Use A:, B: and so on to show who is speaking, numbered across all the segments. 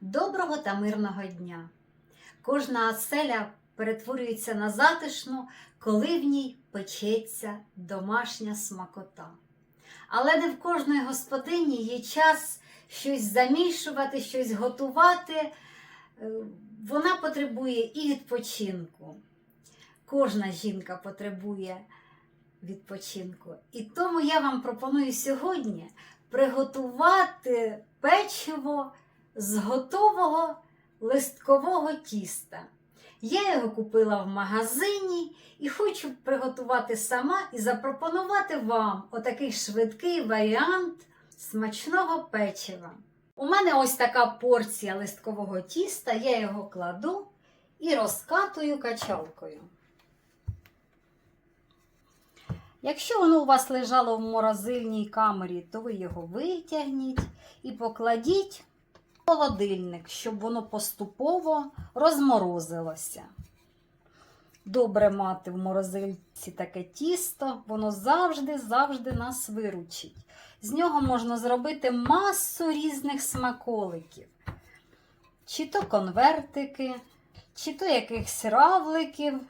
A: Доброго та мирного дня! Кожна оселя перетворюється на затишну, коли в ній печеться домашня смакота. Але не в кожної господині є час щось замішувати, щось готувати. Е, Вона потребує і відпочинку. Кожна жінка потребує відпочинку. І тому я вам пропоную сьогодні приготувати печиво з готового листкового тіста. Я його купила в магазині і хочу приготувати сама і запропонувати вам отакий швидкий варіант смачного печива. У мене ось така порція листкового тіста, я його кладу і розкатую качалкою. Якщо воно у вас лежало в морозильній камері, то ви його витягніть і покладіть холодильник, щоб воно поступово розморозилося. Добре мати в морозильці таке тісто, воно завжди-завжди нас виручить. З нього можна зробити масу різних смаколиків. Чи то конвертики, чи то якихось равликів,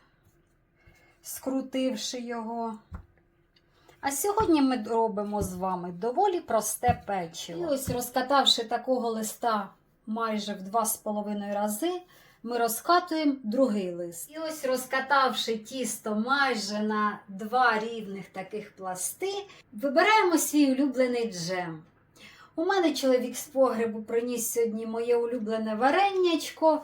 A: скрутивши його. А сьогодні ми робимо з вами доволі просте печиво. І ось розкатавши такого листа майже в 2,5 рази, ми розкатуємо другий лист. І ось розкатавши тісто майже на два рівних таких пласти, вибираємо свій улюблений джем. У мене чоловік з погребу приніс сьогодні моє улюблене вареннячко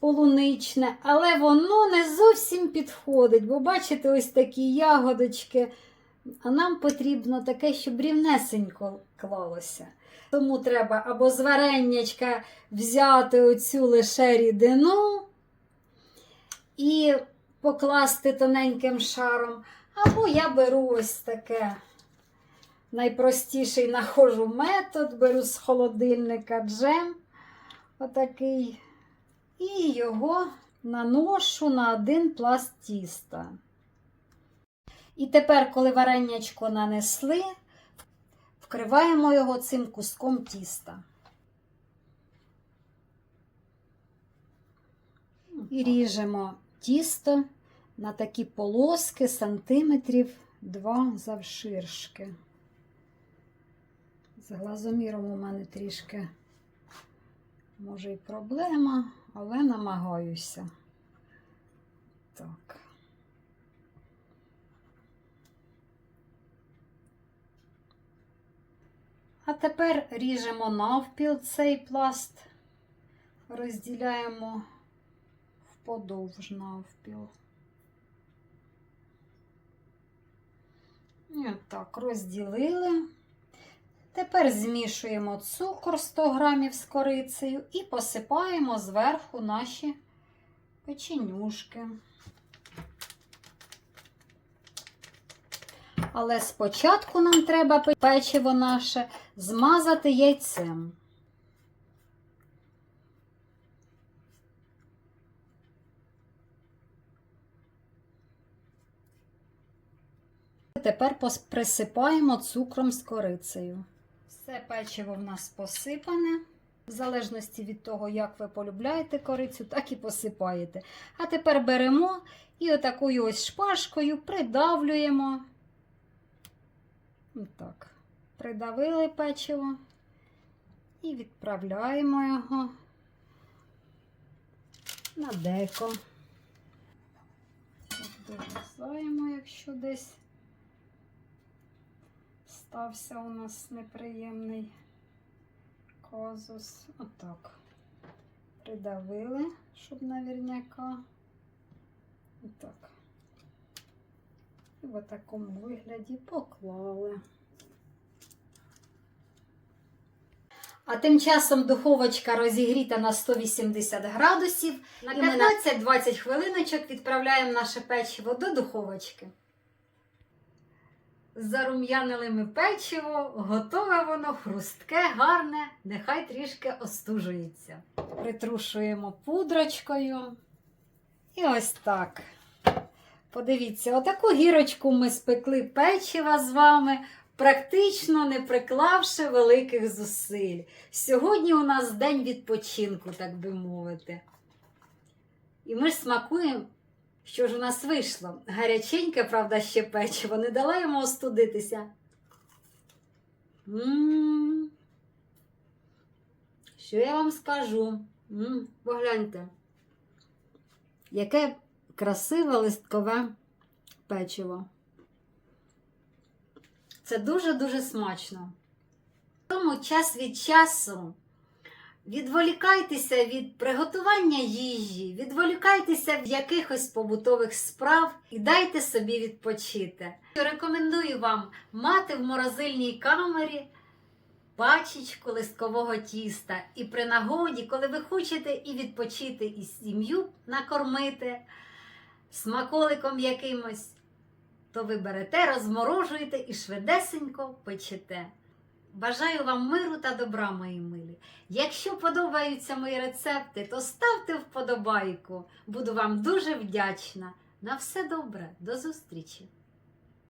A: полуничне, але воно не зовсім підходить, бо бачите, ось такі ягодочки. А нам потрібно таке, щоб рівнесенько клалося. Тому треба або з вареннячка взяти оцю лише рідину і покласти тоненьким шаром, або я беру ось таке найпростіший нахожу метод, беру з холодильника джем, отакий, і його наношу на один пласт тіста. І тепер, коли варенячко нанесли, вкриваємо його цим куском тіста. І ріжемо тісто на такі полоски сантиметрів 2 завширшки. З глазоміром у мене трішки, може, і проблема, але намагаюся. Так. А тепер ріжемо навпіл цей пласт, розділяємо вподовж навпіл. І отак розділили. Тепер змішуємо цукор 100 грамів з корицею і посипаємо зверху наші печенюшки. Але спочатку нам треба печиво наше змазати яйцем. Тепер присипаємо цукром з корицею. Все печиво в нас посипане. В залежності від того, як ви полюбляєте корицю, так і посипаєте. А тепер беремо і отакою ось шпажкою придавлюємо. Так, придавили печиво і відправляємо його на деко. Дорізаємо, якщо десь стався у нас неприємний казус. Отак. Придавили, щоб наверняка. Отак. І в такому вигляді поклали. А тим часом духовочка розігріта на 180 градусів. На 15-20 хвилиночок відправляємо наше печиво до духовочки. Зарум'янили ми печиво, готове воно, хрустке, гарне, нехай трішки остужується. Притрушуємо пудрочкою. І ось так. Подивіться, отаку гірочку ми спекли печива з вами. Практично не приклавши великих зусиль. Сьогодні у нас день відпочинку, так би мовити. І ми ж смакуємо, що ж у нас вийшло. Гаряченьке, правда, ще печиво, не дала йому остудитися. М. Що я вам скажу? М, Погляньте, яке красиве листкове печиво. Це дуже-дуже смачно. Тому час від часу відволікайтеся від приготування їжі, відволікайтеся від якихось побутових справ і дайте собі відпочити. Рекомендую вам мати в морозильній камері пачечку листкового тіста. І при нагоді, коли ви хочете і відпочити, і сім'ю накормити смаколиком якимось, то ви берете, розморожуєте і швидесенько печете. Бажаю вам миру та добра, мої милі. Якщо подобаються мої рецепти, то ставте вподобайку. Буду вам дуже вдячна. На все добре, до зустрічі!